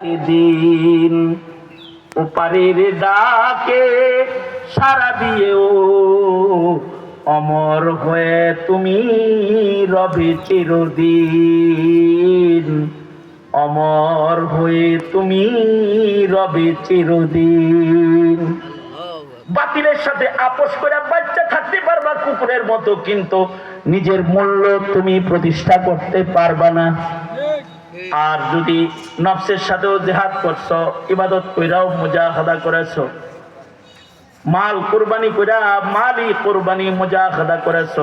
দিন ওপারের ডাকে সারা দিয়েও অমর হয়ে তুমি রবে চিরদিন। অমর হয়ে তুমি রবে চিরদিন। বাতিলের সাথে আপোষ করে বাচ্চা থাকতে পারবা, কুকুরের মতো, কিন্তু নিজের মূল্য তুমি প্রতিষ্ঠা করতে পারবা না। আর যদি নফসের সাথেও জেহাদ করছ, ইবাদত কইরাও মুজাহাদা করেছ। মাল কোরবানি কইরা মালই কোরবানি মুজাহাদা করেছ।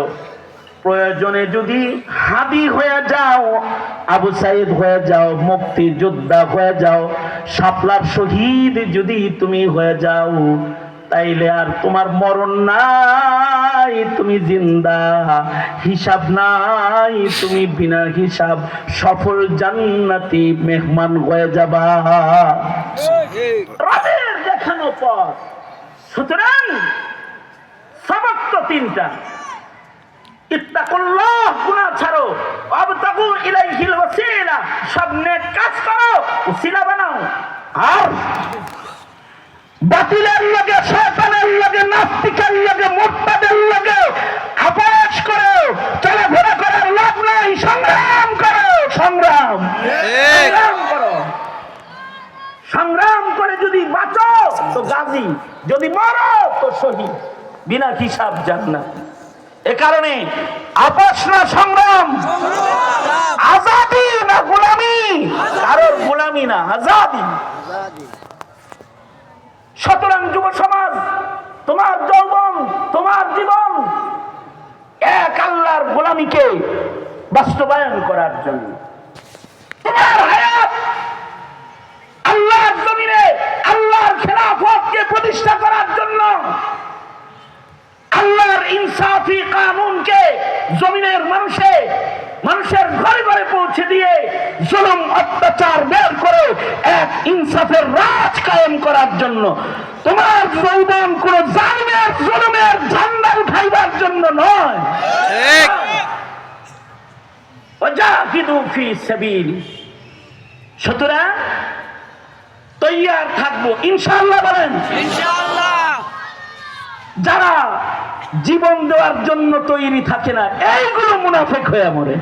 প্রয়োজনে যদি হাদি হয়ে যাও, আবু সাইদ হয়ে যাও মুক্তি যোদ্ধা হয়ে যাও, শাপলার শহীদ যদি তুমি হয়ে যাও তাইলে আর তোমার মরণ নাই, তুমি জিন্দা। হিসাব নাই, তুমি বিনা হিসাব সফল জান্নাতি মেহমান হয়ে যাবা। রবের দেখানো পর সুতরাং সবক তো তিনটা। ইত্তাকুল্লাহ ছাড়ো। সব কাজ করো বানাও। আর নাস্তিকের লগে মুরতাদের লগে আপোষ করো চলাফেরা করার লাভ নাই সংগ্রাম করো সংগ্রাম সংগ্রাম করো সংগ্রাম করে যদি বাঁচো, তো গাজী, যদি মরো, তো শহীদ। বিনা হিসাব জান্নাত। এ কারণে আপোষ না সংগ্রাম, আজাদি না গোলামি, কারোর গোলামি না আজাদি। সুতরাং যুব সমাজ, তোমার যৌবন, তোমার জীবন, এক আল্লাহর গোলামিকে বাস্তবায়ন করার জন্য। তোমার হায়াত আল্লাহর জমিনে আল্লাহর খেলাফতকে প্রতিষ্ঠা করার জন্য আল্লাহর ইনসাফি কানুনকে জমিনের মানুষে মানুষের ঘরে ঘরে পৌঁছে দিয়ে জুলুম অত্যাচার বের করে এক ইনসাফের রাজ কায়েম করার জন্য। তোমার যৌবন কোন জালিমের জুলুমের ঝান্ডা উঠাইবার জন্য নয়। সুতরাং তৈয়ার থাকব। ইনশাআল্লাহ বলেন। ইনশাআল্লাহ। যারা জীবন দেওয়ার জন্য তৈরি থাকে না। এইগুলো মুনাফেক হয়ে মরে।